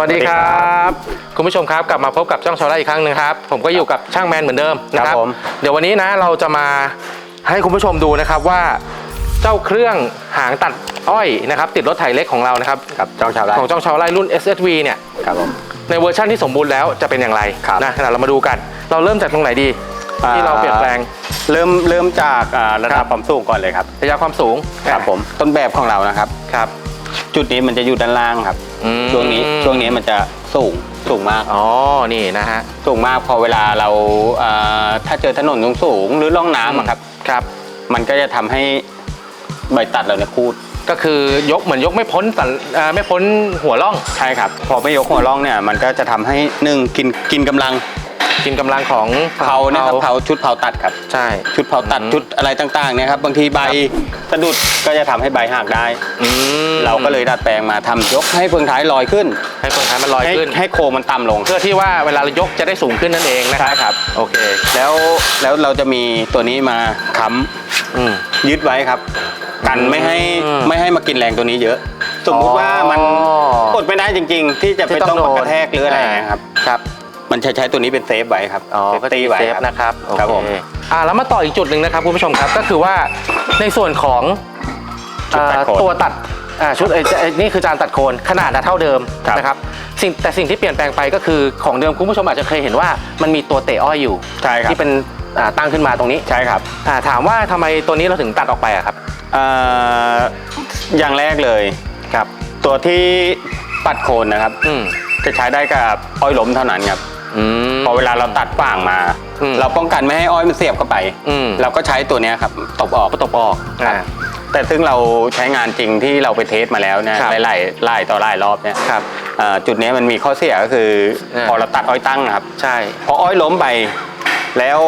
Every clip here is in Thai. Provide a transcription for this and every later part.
วัสดีครับ คุณผู้ชมครับกลับมาพบกับจ้องชาวไร่อีกครั้งหนึ่งครับ ผมก็อยู่กับช่างแมนเหมือนเดิมนะคครัรับบผมเดี๋ยววันนี้นะเราจะมาให้คุณผู้ชมดูนะครับว่าเจ้าเครื่องหางตัดอ้อยนะครับ ติดรถไถเล็กของเรานะครับกับจ้องชาวไร่ของจ้องชาวไร่รุ่น SSV เนี่ยครับผมในเวอร์ชันที่สมบูรณ์แล้วจะเป็นอย่างไรครับนะเรามาดูกัน เราเริ่มจากตรงไหนดีที่เราเปลี่ยนแปลงเริ่มเริ่มจากอ่าระครัดับบความสูงก่อนเลยครับระยะความสูงครับผมต้นแบบของเรานะครับครับ จุดนี้มันจะอยู่ด้านล่างครับ อืมช่วงนี้ช่วงนี้มันจะสูงสูงมาก อ๋อ นี่นะฮะ สูงมากพอเวลาเราอ่าถ้าเจอถนนสูงๆหรือร่องน้ำอะครับ ครับ มันก็จะทำให้ใบตัดเราเนี่ยคูด ก็คือยกเหมือนยกไม่พ้นสันเอ่อไม่พ้นหัวร่อง ใช่ครับ พอไม่ยกหัวร่องเนี่ย มันก็จะทำให้หนึ่งกินกินกำลัง กินกำลังของเผาเนี่ยครับเผาชุดเผาตัดครับ ใช่ ชุดเผาตัดอืมชุดอะไรต่างๆเนี่ยครับบางทีใบสะดุดก็จะทำให้ใบหักได้อืมเราก็เลยดัดแปลงมาทำยกให้เฟืองท้ายลอยขึ้น ให้เฟืองท้ายมันลอยให้ขึ้น ให้โครงมันต่ำลง เพื่อที่ว่าเวลาเรายกจะได้สูงขึ้นนั่นเองนะคใช่รับครับ โอเค แล้วแล้วเราจะมีตัวนี้มาค้อืมำยึดไว้ครับ กันไม่ให้อืมไม่ให้มากินแรงตัวนี้เยอะสมมุติว่ามันอ๋อกดไม่ได้จริง ๆ ที่จะไปที่ต้ต้อองงโดนมากระแทกหรืออะไรอย่างเงี้ยครับครับ มันจะใช้ตัวนี้เป็นเซฟไว้ครับอ๋อก็ตีตีไว้เซฟครับ นะครับโอครับเคผมอ่าแล้วมาต่ออีกจุดหนึ่งนะครับคุณผู้ชมครับก็คือว่าในส่วนของชุดตัดโคนเอ่อตัวตัดอ่าชุดเอ่อเอ่อนี่คือจานตัดโคนขนาดน่ะเท่าเดิมครับนะครับสิ่งแต่สิ่งที่เปลี่ยนแปลงไปก็คือของเดิมคุณผู้ชมอาจจะเคยเห็นว่ามันมีตัวเตะอ้อยอยู่ ใช่ครับที่เป็นอ่าตั้งขึ้นมาตรงนี้ใช่ครับ อ่าถามว่าทำไมตัวนี้เราถึงตัดออกไปอะครับ เอ่ออย่างแรกเลยครับ ตัวที่ปัดโคนนะครับ อืมจะใช้ได้กับอ้อยล้มเท่านั้นครับ อืม พอเวลาเราตัดฝ่างมา อืม เราป้องกันไม่ให้อ้อยมันเสียบเข้าไป อืม เราก็ใช้ตัวเนี้ยครับตบออกก็ตบออกครับอ่าแต่ซึ่งเราใช้งานจริงที่เราไปเทสมาแล้วเนี่ยครับหลายๆหลายต่อหลายรอบเนี่ยครับเอ่อจุดเนี้ยมันมีข้อเสียก็คืออ่าพอเราตัดอ้อยตั้งนะครับ ใช่ พออ้อยล้มไป แล้ว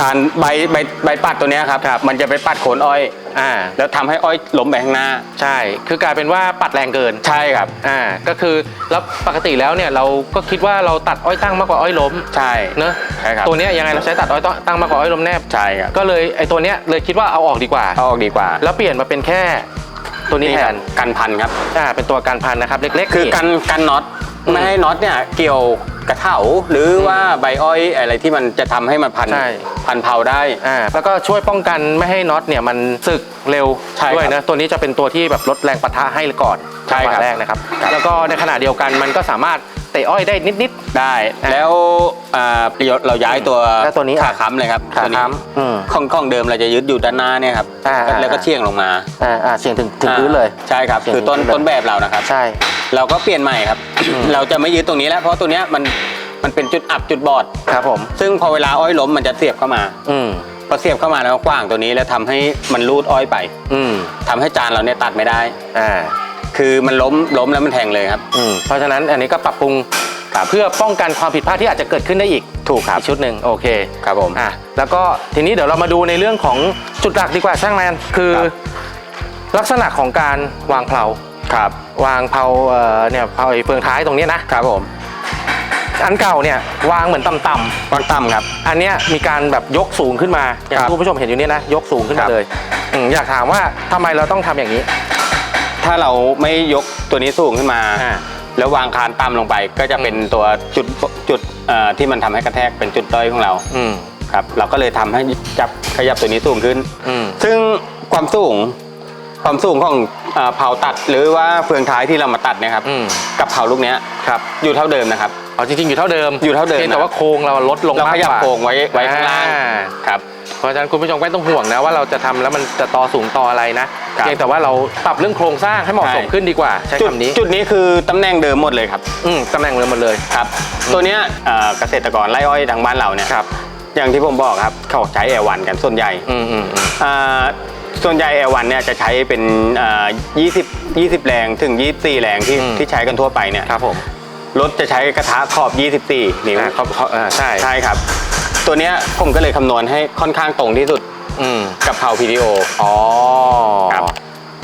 การใบใบใบปัดตัวเนี้ยครับ ครับ มันจะไปปัดโคนอ้อย อ่า แล้วทำให้อ้อยล้มไปข้างหน้า ใช่ คือกลายเป็นว่าปัดแรงเกิน ใช่ครับ อ่า ก็คือแล้วปกติแล้วเนี่ยเราก็คิดว่าเราตัดอ้อยตั้งมากกว่าอ้อยล้ม ใช่ เนอะใช่ครับตัวเนี้ยยังไงเราใช้ตัดอ้อยตั้งมากกว่าอ้อยล้มแนบ ใช่ครับก็เลยไอ้ตัวเนี้ยเลยคิดว่าเอาออกดีกว่า เอาออกดีกว่า แล้วเปลี่ยนมาเป็นแค่ตัวนี้แทครันบกันพันครับ อ่า เป็นตัวการพันนะครับเล็กๆคือนี่กันกันน็อตอืมไม่ให้น็อตเนี่ยเกี่ยว กระเถาหรือว่าใบอ้อยอะไรที่มันจะทำให้มันพันใช่ พันเผาได้ อ่าแล้วก็ช่วยป้องกันไม่ให้น็อตเนี่ยมันสึกเร็วใช่ครับด้วยนะตัวนี้จะเป็นตัวที่แบบลดแรงปะทะให้ก่อนใช่ครับ จังหวะแรกนะครับครับแล้วก็ในขณะเดียวกันมันก็สามารถ เตะอ้อยได้นิด ได้อะแล้วอ่าเราย้ายตัวแล้วตัวนี้อะขาค้ำเลยครับๆขาตัวนี้ค้ำอืมของของเดิมเราจะยึดอยู่ด้านหน้าเนี่ยครับอ่าอ่า แล้วก็เชี่ยงลงมาอ่าอ่าเสียงถึงถึงพื้นเลย ใช่ครับเชี่ยงคือต้นถึงพื้นเลย ต้นแบบเรานะครับ ใช่ เราก็เปลี่ยนใหม่ครับ เราจะไม่ยึดตรงนี้แล้วเพราะตัวเนี้ยมันมันเป็นจุดอับจุดบอด ครับผม ซึ่งพอเวลาอ้อยล้มมันจะเสียบเข้ามาอืมพอเสียบเข้ามาแล้วกว้างตัวนี้แล้วทำให้มันรูดอ้อยไปอืมทำให้จานเราเนี่ยตัดไม่ได้ อ่า คือมันล้มล้มแล้วมันแทงเลยครับ อืมเพราะฉะนั้นอันนี้ก็ปรับปรุงเพื่อป้องกันความผิดพลาดที่อาจจะเกิดขึ้นได้อีกถูกครับอีกชุดหนึ่งโอเคครับผมอะแล้วก็ทีนี้เดี๋ยวเรามาดูในเรื่องของจุดหลักดีกว่าช่างแมนคือครับลักษณะของการวางเพลาครับ วางเพลาเอ่อเนี่ยเพลาไอ้เฟืองท้ายตรงเนี้ยนะครับผม อันเก่าเนี่ยวางเหมือนต่ำๆวางต่ำครับอันเนี้ยมีการแบบยกสูงขึ้นมาอย่างครับที่คุณผู้ชมเห็นอยู่เนี่ยนะยกสูงขึ้นครัมาบ เลยอืมอยากถามว่าทำไมเราต้องทำอย่างนี้ ถ้าเราไม่ยกตัวนี้สูงขึ้นมาอ่าแล้ววางคานต่ำลงไปก็จะเป็นตัวจุดจุดเอ่อที่มันทำให้กระแทกเป็นจุดด้อยของเราอืมครับเราก็เลยทำให้จับขยับตัวนี้สูงขึ้นอืมซึ่งความสูงความสูงของเอ่อเผาตัดหรือว่าเฟืองท้ายที่เรามาตัดเนี่ยครับอืมกับเผาลูกเนี้ยครับอยู่เท่าเดิมนะครับ อ๋อจริงๆอยู่เท่าเดิมอยู่เท่าเดิมพียงแต่ว่าโครงเราลดลงเรามากขยับกว่าโครงไว้ไว้ข้างล่างอ่ครับ เพราะฉะนั้นคุณผู้ชมไม่ต้องห่วงนะว่าเราจะทำแล้วมันจะต่อสูงต่ออะไรนะครับเพียงแต่ว่าเราปรับเรื่องโครงสร้างให้เหมาะสมใช่ ขึ้นดีกว่า ใช้จุดคำนี้จุดนี้คือตำแหน่งเดิมหมดเลยครับอืมตำแหน่งเดิมหมดเลย ครับ ตัวเนี้ยเอ่อเกษตรกรไร่อ้อยทางบ้านเราเนี่ยครับ อย่างที่ผมบอกครับเขาใช้แอร์วันกันส่วนใหญ่อืมอืมอืมอ่าส่วนใหญ่แอร์วันเนี่ยจะใช้เป็นอ่า20 20 แรงถึง 24 แรงที่อืมที่ใช้กันทั่วไปเนี่ย ครับผม รถจะใช้กระทะขอบ 24 นิ้วอ่าเขาเขาอ่าใช่ใช่ครับ ตัวเนี้ยผมก็เลยคำนวณให้ค่อนข้างตรงที่สุดอืมกับเผา PDO อ๋อครับ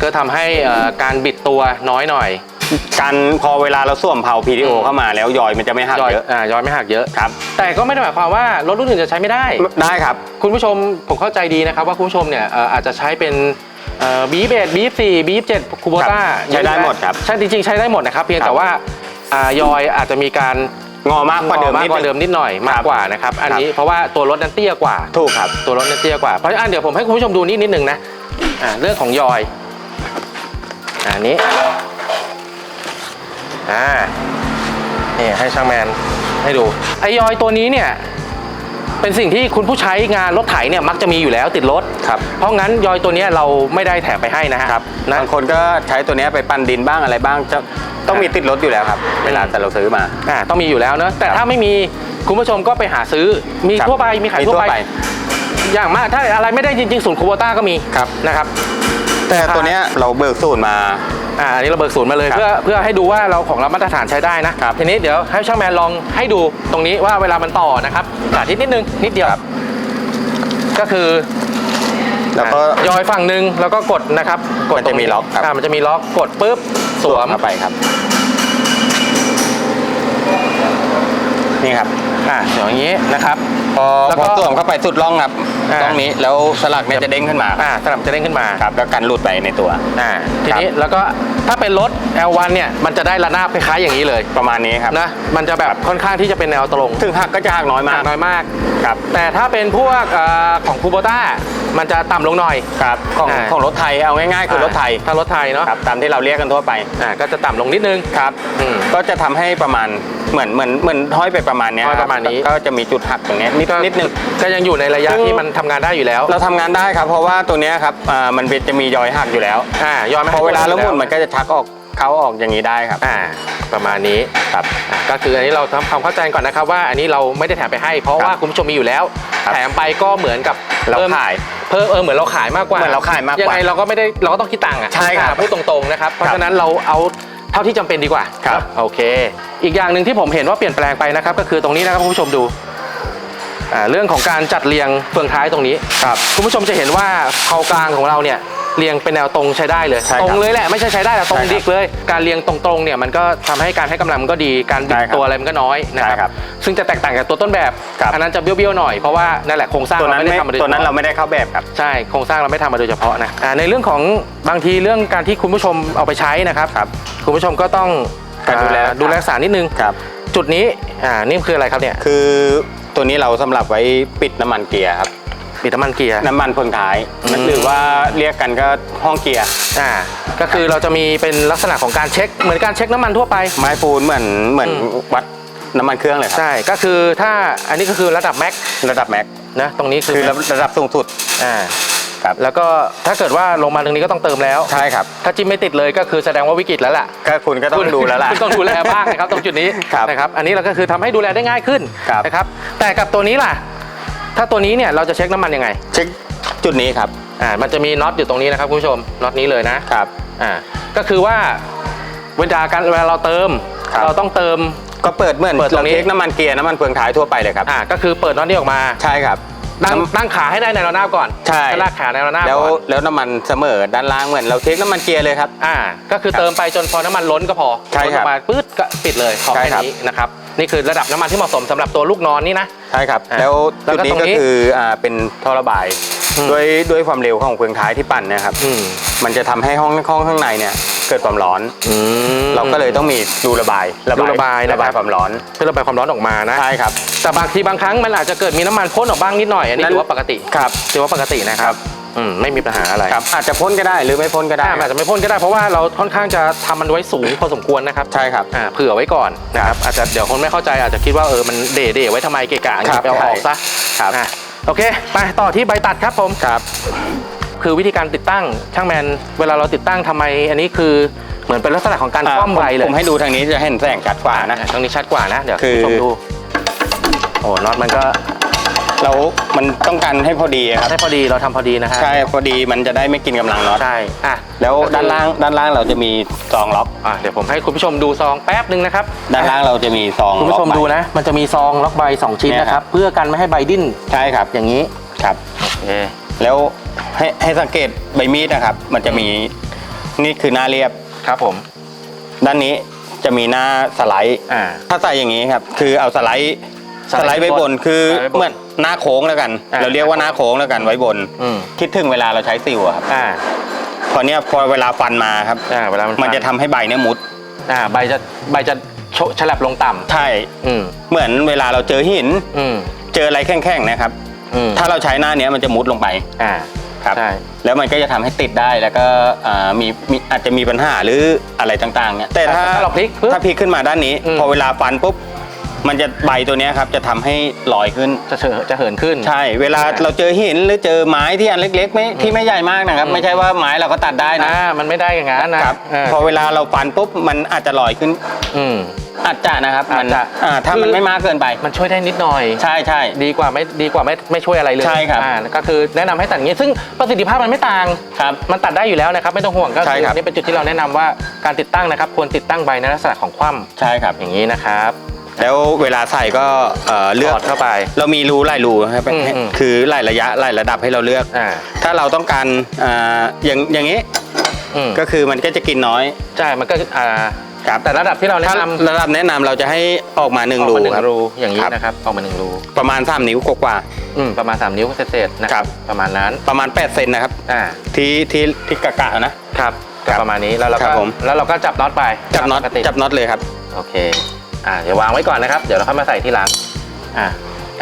ก็ทำให้เอ่อการบิดตัวน้อยหน่อย การพอเวลาเราส่วมเผา PDO อืมเข้ามาแล้วยอยมันจะไม่หักย้อยเยอะอ่าย้อยไม่หักเยอะ ครับ แต่ก็ไม่ได้หมายความว่ารถรุ่นอื่นจะใช้ไม่ได้ ได้ครับ คุณผู้ชมผมเข้าใจดีนะครับว่าคุณผู้ชมเนี่ยเอ่ออาจจะใช้เป็นบีเบดบีสี่บีเจ็ดคูโบต้าครับใช้ได้หมดครับใช่จริงๆ ใช้ได้หมดนะครับ เพียงครับแต่ว่า อ่ายอยอาจจะมีการงอมากกว่าเดิมมากนิดกว่านึเดิงมนิดหน่อยมากกว่านะครับอันนี้เพราะว่าตัวรถนั้นเตี้ยกว่าถูกครับตัวรถนั้นเตี้ยกว่าเพราะฉะนั้นเดี๋ยวผมให้คุณผู้ชมดูนิดนิดหนึ่งนะอ่าเรื่องของยอยอะอันนี้อ่านี่ให้ช่างแมนให้ดูไอยอยตัวนี้เนี่ยเป็นสิ่งที่คุณผู้ใช้งานรถไถเนี่ยมักจะมีอยู่แล้วติดรถ ครับ เพราะงั้นยอยตัวเนี้ยเราไม่ได้แถมไปให้นะฮะนะบางคนก็ใช้ตัวเนี้ยไปปั้นดินบ้างอะไรบ้างจะต้องมีติดรถอยู่แล้วครับ เวลาแต่เราซื้อมาอ่าต้องมีอยู่แล้วเนอะแต่ครับถ้าไม่มีคุณผู้ชมก็ไปหาซื้อมีครับทั่วไปมีขายทั่วไป อย่างมากถ้าอะไรไม่ได้จริงๆศูนย์คูโบต้าก็มีครับนะครับ แต่ตัวเนี้ยเราเบิกสูตรมาอ่าอันนี้เราเบิกศูนย์มาเลยครับเพื่อเพื่อให้ดูว่าเราของเรามาตรฐานใช้ได้นะครับทีนี้เดี๋ยวให้ช่างแมนลองให้ดูตรงนี้ว่าเวลามันต่อนะครับสาธิตนิดนึงนิดเดียวก็คือ แล้วก็อะยอยฝั่งหนึ่งแล้วก็กดนะครับกดมันจะมีล็อกครับามันจะมีล็อกกดปุ๊บสวมเข้าไปครับ นี่ครับอ่าเดี๋ยวอย่างนี้นะครับ พอแล้วพก็อสวมเข้าไปสุดร่องครับอ่า ร่องนี้แล้วสลักเนี่ยจะเด้งขึ้นมาอ่าสลับจะเด้งขึ้นมาครับแล้วกันหลุดไปในตัว อ่าทีนี้แล้วก็ถ้าเป็นรถ L1 เนี่ยมันจะได้ระนาบคล้ายๆอย่างนี้เลยประมาณนี้ครับนะมันจะแบบค่อนข้างที่จะเป็นแนวตรงถึงหักก็จะหักน้อยมากน้อยมาก ครับ แต่ถ้าเป็นพวกเอ่อของคูโบต้า มันจะต่ำลงหน่อย ครับของอ่า ของรถไทยเอาง่ายๆคือรถไทยถ้ารถไทยเนาะครับตามที่เราเรียกกันทั่วไปอ่าก็จะต่ำลงนิดนึง ครับอืมก็จะทำให้ประมาณเหมือนเหมือนเหมือนห้อยไปประมาณเนี้ยห้อยคประมาณนี้ก็จะมีจุดหักตรงเนี้ยนิดก็นิดนึง ก็ยังอยู่ในระยะซึ่ง ที่มันทำงานได้อยู่แล้วเราทำงานได้ครับ เพราะว่าตัวเนี้ยครับอ่ามันเป็นจะมียอยหักอยู่แล้วอ่ายอมไหมพอเวลาเราหมุนมัมันก็จะชักออกเขาออกอย่างนี้ได้ครับ อ่า ประมาณนี้ครับ อะก็คืออันนี้เราทำความเข้าใจก่อนนะครับว่าอันนี้เราไม่ได้แถมไปให้ เพราะครับว่าคุณผู้ชมมีอยู่แล้ว ครับแถมไปก็เหมือนกับเราพิ่มขาย เพิ่มเออเหมือนเราขายมากกว่าเหมือนเราขายมากกว่ายังไงเราก็ไม่ได้เราก็ต้องคิดตังค์อะใช่ครับอ่าพูดตรงๆนะครับเพราะฉะนั้นเราเอาเท่าที่จำเป็นดีกว่าครับโอเค อีกอย่างหนึ่งที่ผมเห็นว่าเปลี่ยนแปลงไปนะครับ ก็คือตรงนี้นะครับคุณผู้ชมดูอ่าเรื่องของการจัดเรียงเฟืองท้ายตรงนี้ครับคุณผู้ชมจะเห็นว่าเผากลางของเราเนี่ย เรียงเป็นแนวตรงใช้ได้เลย ใช่ครับตรงเลยแหละไม่ใช่ใช้ได้แต่ตรงใช่ครับดิกเลย การเรียงตรงๆเนี่ยมันก็ทำให้การให้กำลังมันก็ดีการบิดใช่ครับตัวอะไรมันก็น้อยนะใช่คครัรับบซึ่งจะแตกต่างจากตัวต้นแบบครับ อันนั้นจะเบี้ยวๆหน่อยเพราะว่านั่นแหละโครงสร้างตัวเรานั้นไม่ได้ไม่ทำมาโดยเฉตัวนั้นพาะเราไม่ได้เข้าแบบครับ ใช่โครงสร้างเราไม่ทำมาโดยเฉพาะนะอ่าในเรื่องของบางทีเรื่องการที่คุณผู้ชมเอาไปใช้นะครับครับคุณผู้ชมก็ต้องการดูแล อ่าดูแลรักษานิดนึง ครับ จุดนี้อ่านี่คืออะไรครับเนี่ย คือตัวนี้เราสำหรับไว้ปิดน้ำมันเกียร์ครับ ปิดน้ำมันเกียร์ น้ำมันพ่นท้ายอืม หรือว่าเรียกกันก็ห้องเกียร์ อ่าก็คือเราจะมีเป็นลักษณะของการเช็ค เหมือนการเช็คน้ำมันทั่วไป ไม้ปูนเหมือนเหมือนอืม วัดน้ำมันเครื่องเลยครับ ใช่ก็คือถ้าอันนี้ก็คือระดับแม็กระดับแม็กนะตรงนี้คือคือระระดับสูงสุด อ่าครับ แล้วก็ถ้าเกิดว่าลงมาตรงนี้ก็ต้องเติมแล้ว ใช่ครับ ถ้าจิ้มไม่ติดเลยก็คือแสดงว่าวิกฤตแล้วล่ะก็คุณก็ต้องดูแล้วล่ะ คุณต้องดูแลบ้างนะครับตรงจุดนี้ครับนะครับ อันนี้เราก็คือทำให้ดูแลได้ง่ายขึ้นครับ นะครับ แต่กับตัวนี้ล่ะ ถ้าตัวนี้เนี่ยเราจะเช็คน้ำมันยังไง เช็คจุดนี้ครับ อ่า มันจะมีน็อตอยู่ตรงนี้นะครับคุณผู้ชม น็อตนี้เลยนะครับ อ่า ก็คือว่าเวลาการเวลาเราเติม ครับ เราต้องเติม ก็เปิดเหมือนเปิดตรงนี้ เช็คน้ำมันเกียร์น้ำมันเฟืองท้ายทั่วไปเลยครับ อ่า ก็คือเปิดน็อตนี้ออกมา ใช่ครับ ตั้งน้ำตั้งขาให้ได้ในระนาบก่อนใช่ให้ลากขาในระนาบแล้วก่อนแล้วน้ำมันเสมอด้านล่างเหมือนเราเช็คน้ำมันเกียร์เลยครับ อ่า ก็คือเติมไปจนพอน้ำมันล้นก็พอใช่ล้นคอรัอบกมาปื๊ดก็ปิดเลยขอใช่แค่ครับนี้นะครับนี่คือระดับน้ำมันที่เหมาะสมสำหรับตัวลูกนอนนี่นะใช่ครับอะแล้วแล้วจุดก็นี้ตรงก็นี้คืออ่าเป็นท่อระบายอืมด้วยด้วยความเร็วของเฟืองท้ายที่ปั่นเนะครับอืมมันจะทำให้ห้องห้องข้างในเนี่ย เกิดความร้อน อืม เราก็เลยต้องมีรูระบายรูระบายนะครับ ระบายความร้อนเพื่อระบายความร้อนออกมานะ ใช่ครับ แต่บางทีบางครั้งมันอาจจะเกิดมีน้ำมันพ่นออกบ้างนิดหน่อยอันนี้นั่น ถือว่าปกติครับถือว่าปกตินะครับอืมไม่มีปัญหาอะไรครับอาจจะพ่นก็ได้หรือไม่พ่นก็ได้อ่ามันอาจจะไม่พ่นก็ได้เพราะว่าเราค่อนข้างจะทำมันไว้สูงพอสมควรนะครับใช่ครับ อ่าเผื่อไว้ก่อนนะครับอาจจะเดี๋ยวคนไม่เข้าใจอาจจะคิดว่าเออมันเด่เด่ไว้ทำไมเกะกะอย่างครันี้บไปเอาออกซะครับ อะโอเค ไปต่อที่ใบตัดครับผมครับ คือวิธีการติดตั้งช่างแมน เวลาเราติดตั้งทำไม อันนี้คือเหมือนเป็นลักษณะของการอ่าคว่ำใบเลยผมให้ดูทางนี้จะเห็นแสงชัดกว่านะอะตรงนี้ชัดกว่านะเดี๋ยวคืคุณอผู้ชมดูโอ้น็อตมันก็เรามันต้องการให้พอดีครับได้พอดีเราทำพอดีนะฮะใช่พอดีมันจะได้ไม่กินกำลังน็อตใช่อะแล้วด้านล่างด้านล่างเราจะมีซองล็อกอะเดี๋ยวผมให้คุณผู้ชมดูซองแป๊บหนึ่งนะครับด้านล่างเราจะมีซองคุณผู้ชมล็อกดูไว้นะ มันจะมีซองล็อกใบสองชิ้นเนี่ยนะคครัรับบเพื่อกันไม่ให้ใบดิ้นใช่ครับอย่างนี้ครับโอเค แล้วให้ให้สังเกตใบมีดนะครับ มันจะมีนี่คือหน้าเรียบ ครับผม ด้านนี้จะมีหน้าสไลด์อ่า ถ้าใส่อย่างนี้ครับ คือเอาสไลด์สสไลไลด์ด์ไว้บนคือสไลด์ไว้บนเหมือนหน้าโค้งแล้วกัน อ่า เราเรียกว่าหน้าโค้งแล้วกันไว้บน อืมคิดถึงเวลาเราใช้ซิลอะครับอ่าพอเนี้ยพอเวลาฟันมาครับ อ่าเวลามันมันจะทำให้ใบเนี่ยมุด อ่าใบจะใบจะโชฉลับลงต่ำใช่ อืมเหมือนเวลาเราเจอหิน อืมเจออะไรแข็งๆนะครับ อืมถ้าเราใช้หน้าเนี้ยมันจะมุดลงไปอ่าครับ ใช่ แล้วมันก็จะทำให้ติดได้แล้วก็อ่ามีมีอาจจะมีปัญหาหรืออะไรต่างๆเนี่ยแต่ถ้าถ้าเราพลิกปุ๊บถ้าพลิกขึ้นมาด้านนี้ อืม พอเวลาฟันปุ๊บ มันจะใบตัวเนี้ยครับจะทำให้ลอยขึ้น จะเฉจะเหินขึ้น ใช่ เวลาใช่เราเจอหินหรือเจอไม้ที่อันเล็กๆไม่ที่ไม่ใหญ่มากนะครับอืมไม่ใช่ว่าไม้เราก็ตัดได้นะอ่ามันไม่ได้อย่างนั้นนะครับาพอเวลาเราฟันปุ๊บมันอาจจะลอยขึ้นอืม อาจจะนะครับมันอาจจะ อ่าถ้าคือมันไม่มากเกินไป มันช่วยได้นิดหน่อย ใช่ใช่ ดีกว่าไม่ดีกว่าไม่ไม่ช่วยอะไรเลยใช่ครับ อ่าก็คือแนะนำให้ตัดอย่างนี้ ซึ่งประสิทธิภาพมันไม่ต่าง ครับ มันตัดได้อยู่แล้วนะครับ ไม่ต้องห่วงก็ใช่คือครับ นี่เป็นจุดที่เราแนะนำว่าการติดตั้งนะครับ ควรติดตั้งใบในลักษณะของคว่ใช่ครับำอย่างนี้นะครับ แล้วเวลาใส่ก็เอ่อเลืถอกอดเข้าไปเรามีรูหลายรูครับอืมอืมคือหลายระยะหลายระดับให้เราเลือก อ่า ถ้าเราต้องการอ่าอย่างอย่างนี้อืมก็คือมันก็จะกินน้อยใช่ มันก็อ่าครับแต่ระดับที่เราแนะถ้านำระดับแนะนำเราจะให้ออกมาหนึ่งออกรูมาหนึ่งครับ รูอย่างนี้ครับ นะครับออกมาหนึ่งรูประมาณ3นิ้วกว่า อืมประมาณ 3 นิ้วเศษๆนะคครัรับ บประมาณนั้นๆประมาณ8เซนนะครับอ่าที่ที่ที่กะกะนะ ครับก็ครับประมาณนี้แล้วเราครัก็บผม แล้วเราก็จับน็อตไปจับน็อตปกติจับน็อตเลยครับ โอเค อ่าเดี๋ยววางไว้ก่อนนะครับ เดี๋ยวเราค่อยมาใส่ที่หลังอ่า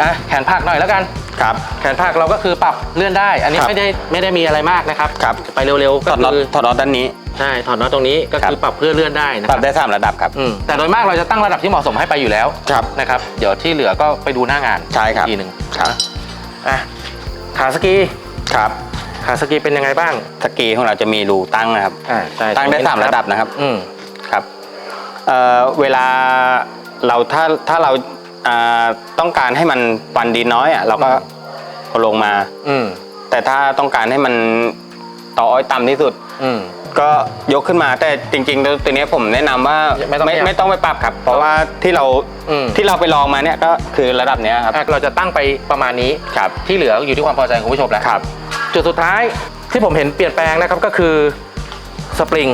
อะแขนผักหน่อยแล้วกัน ครับ แขนผักเราก็คือปรับเลื่อนได้ อันนี้ครับไม่ได้ไม่ได้มีอะไรมากนะครับครับ ไปเร็วๆถก็อดน็อตคือถอดน็อตด้านนี้ ใช่ถอดน็อตตรงนี้ก็คือครับ ปรับเพื่อเลื่อนได้นะปครัรับบได้สามระดับครับ อืมแต่โดยมากเราจะตั้งระดับที่เหมาะสมให้ไปอยู่แล้วครับ นะครับ เดี๋ยวที่เหลือก็ไปดูหน้างานใช่ครับ อีกทีหนึ่งครับ อะขาสกีครับขาสกีเป็นยังไงบ้างสกีของเราจะมีรูตั้งนะครับ อ่าใช่ตั้งได้ตนี้สามระดับนะครับ อืม ครับ เอ่อเวลาเราถ้าถ้าเราอ่าต้องการให้มันฟันดินน้อยอะเราก็เอาลงมา อืมแต่ถ้าต้องการให้มันต่ออ้อยต่ำที่สุด อืม ก็ยกขึ้นมาแต่จริงๆตัวตัวเนี้ยผมแนะนำว่าไม่ต้องไม่ขยับไม่ต้องไปปรับครับ เพราะว่าที่เราอืม ที่เราไปลองมาเนี่ยก็คือระดับเนี้ยครับอะเราจะตั้งไปประมาณนี้ ครับที่เหลืออยู่ที่ความพอใจของคุณผู้ชมแล้ว ครับ จุดสุดท้ายที่ผมเห็นเปลี่ยนแปลงนะครับก็คือสปริง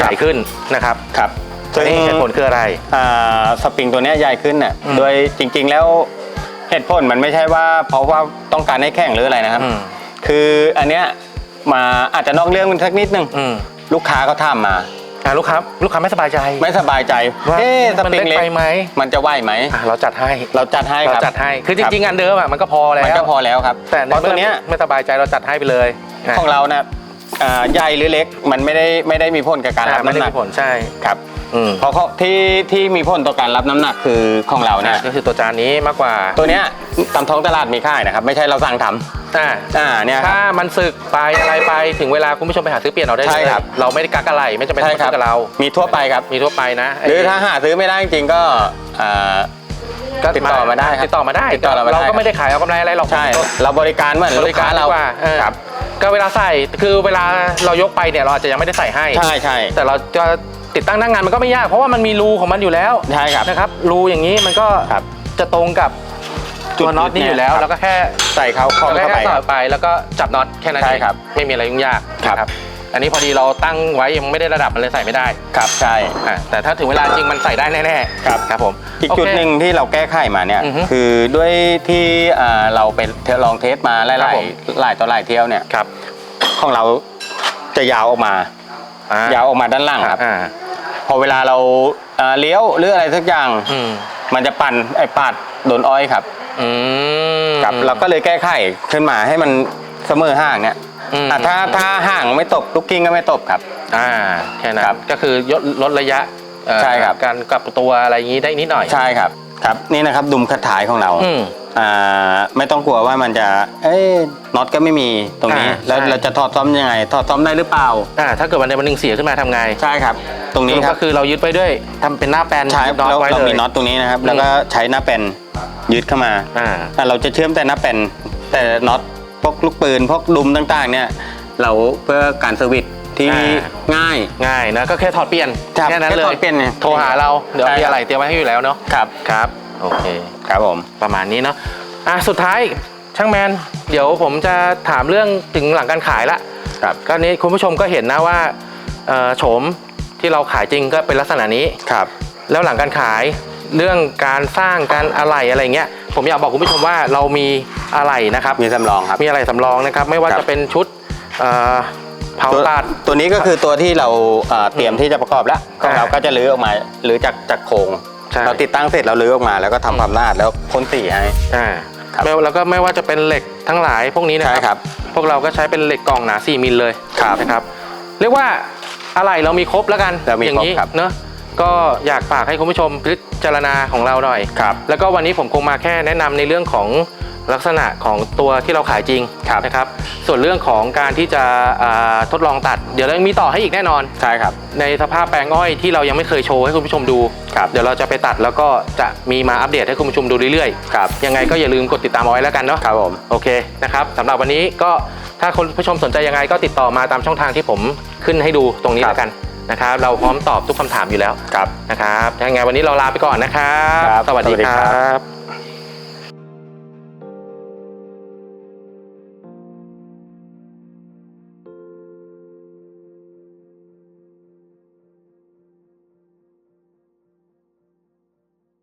ครับใหญ่ขึ้นนะครับ ครับ อันนี้เหตุผลคืออะไรอ่าสปริงตัวเนี้ยใหญ่ขึ้นเนี่ยอืมโดยจริง ๆ แล้วเหตุผลมันไม่ใช่ว่า เพราะว่าต้องการให้แข่งหรืออะไรนะครับอืมคืออันเนี้ยมาอาจจะนอกเรื่องมันสักนิดนึงอืมลูกค้าเขาถามมาอะลูกค้าลูกค้าไม่สบายใจ ไม่สบายใจว่าเอ๊ะสมันปริงเล็กเล็กไปไหมมันจะไหวไหมอะเราจัดให้เราจัดให้เราครับจัดให้คือจริงๆอันเดิมอะมันก็พอแล้วมันก็พอแล้วครับ แต่เพราะตัวเนี้ยไม่สบายใจเราจัดให้ไปเลยนะของเราเนี่ยอ่าใหญ่หรือเล็กมันไม่ได้ไม่ได้มีผลกับการอะรับไม่ได้น้ำหนักมีผลใช่ครับ อืม เพราะเขาที่ที่มีผลต่อการรับน้ำหนักคือของเราเนี่ยอะก็คือตัวจานนี้มากกว่าตัวเนี้ยตามท้องตลาดมีขายนะครับ ไม่ใช่เราสั่งทำอ่าอ่าเนี่ยครับ ถ้ามันสึกไปอะไรไปถึงเวลาคุณผู้ชมไปหาซื้อเปลี่ยนเราได้เลยใช่ครับ เราไม่ได้กักอะไรไม่จำเป็นใช่ต้องครัซื้อกับเรา มีทั่วไปครับ มีทั่วไปนะหรือถ้าหาซื้อไม่ได้จริงๆก็อ่าติดต่อมาได้ครับติดต่อมาได้ติดต่อเรามาได้ ก็ไม่ได้ขายเอากำไรอะไรหรอกใช่ เราบริการเหมือนบลูริกกาค้ารดีเรากว่าเออครับก็เวลาใส่คือเวลาเรายกไปเนี่ยเราอาจจะยังไม่ได้ใส่ให้ ใช่ใช่ แต่เราจะ ติดตั้งหน้างานมันก็ไม่ยาก เพราะว่ามันมีรูของมันอยู่แล้วใช่ครับนะครับรูอย่างนี้มันก็ครับจะตรงกับจุดตัวน็อตนี้อยู่แล้ว ครับ แล้วก็แค่ใส่เขาเข้าเราเข้าแค่ไปสคอรัดบไปแล้วก็จับน็อตแค่นั้นใช่เองครับไม่มีอะไรยุ่งยากครับ นะอันนี้พอดีเราตั้งไว้ยังไม่ได้ระดับมันเลยใส่ไม่ได้ครับใช่ อะแต่ถ้าถึงเวลาจริงมันใส่ได้แน่ๆครับ ครับผม อีกโเคจุดหนึ่งที่เราแก้ไขมาเนี่ยอือฮึคือด้วยที่อ่าเราไปลองเทสมาหครัลาบยผม ๆหลายต่อหลายเที่ยวเนี่ยครับ ของเราจะยาวออกมา อะยาวออกมาด้านล่างครับ อ่า พอเวลาเราอ่าเลี้ยวหรืออะไรสักอย่าง อืมมันจะปั่นไอ้ปาดโดนอ้อยครับอืม ครับเราก็เลยแก้ไขขึ้นมาให้มันเสมอห่างเนี่ยอืม อะถ้าถ้าห่างไม่ตกลูกกิ้งก็ไม่ตกครับ อ่าแค่นั้ครันบก็คือลดลดระยะเอ่อใช่ครับ การกลับตัวอะไรอย่างนี้ได้นิดหน่อยใช่ครับครับ นี่นะครับดุมขัดถ่ายของเรา อืม อ่าไม่ต้องกลัวว่ามันจะ เอ้ยน็อตก็ไม่มีตรงนี้ อ่าแล้วใช่ เราจะถอดซ่อมยังไง ถอดซ่อมได้หรือเปล่า อ่าถ้าเกิดวันใดวันหนึ่งเสียขึ้นมาทำไงใช่ครับ ตรงนี้สรุปครัก็บคือเรายึดไว้ด้วยทำเป็นหน้าแปลนใช่ยึดน็อตเราไว้เราเลย มีน็อตตรงนี้นะครับ อืม แล้วก็ใช้หน้าแปนยึดเข้ามาอ่าอะเราจะเชื่อมแต่หน้าแปนแต่น็อตพวกลูกปืนพวกดุมต่างๆ เนี่ย เราเพื่อการเซอร์วิสที่อ่า ง่าย ง่ายนะก็แค่ถอดเปลี่ยนครับแค่นั้นแค่เลยถอดเปลี่ยนเนี่ยโทรหาเราเดี๋ยวใช่มีครับ อะไรเตรียมไว้ให้อยู่แล้วเนาะครับ ครับ โอเค ครับผมประมาณนี้เนาะอะสุดท้ายช่างแมน เดี๋ยวผมจะถามเรื่องถึงหลังการขายละครับก็นี้คุณผู้ชมก็เห็นนะว่าเอ่อโฉมที่เราขายจริงก็เป็นลักษณะนี้ ครับ แล้วหลังการขายเรื่องการสร้างการอะไรอะไรเงี้ยผมอยากบอกคุณผู้ชมว่าเรามีอะไรนะครับ มีสำรองครับ มีอะไรสำรองนะครับ ไม่ว่าครับ จะเป็นชุดเอ่อเผาตัวตัด ตัวนี้ก็คือตัวที่เราเอ่อเตรียมที่จะประกอบแล้วของเราก็จะรื้อออกมารื้อจากจากโครง ใช่ เราติดตั้งเสร็จเราลื้อออกมา แล้วก็ทำความสะอาดแล้วพ่นสีให้ อ่าครับไม่แล้วก็ไม่ว่าจะเป็นเหล็กทั้งหลายพวกนี้นะใช่คครัรับพวกเราก็ใช้เป็นเหล็กกล่องหนา 4 มิลเลยครับ นะครับ เรียกว่าอะไรเรามีครบแล้วกันเรามีอย่างนี้ครบครับ เนอะก็อยากฝากให้คุณผู้ชมพิจารณาของเราหน่อย ครับ แล้วก็วันนี้ผมคงมาแค่แนะนำในเรื่องของ ลักษณะของตัวที่เราขายจริงครับนะครับ ส่วนเรื่องของการที่จะอ่าทดลองตัด เดี๋ยวเรายังมีต่อให้อีกแน่นอนใช่ครับ ในสภาพแปลงอ้อยที่เรายังไม่เคยโชว์ให้คุณผู้ชมดูครับเดี๋ยวเราจะไปตัดแล้วก็จะมีมาอัปเดตให้คุณผู้ชมดูเรื่อยครับๆยังไงก็อย่าลืมกดติดตามเอาไว้แล้วกันเนาะครับผมโอเคนะครับสำหรับวันนี้ก็ถ้าคุณผู้ชมสนใจยังไงก็ติดต่อมาตามช่องทางที่ผมขึ้นให้ดูตรงนี้ครับแล้วกันนะครับเราพร้อมตอบทุกคำถามอยู่แล้วครับนะครับยังไงวันนี้เราลาไปก่อนนะครับครับสวัสดีสวัสดีคครัรับ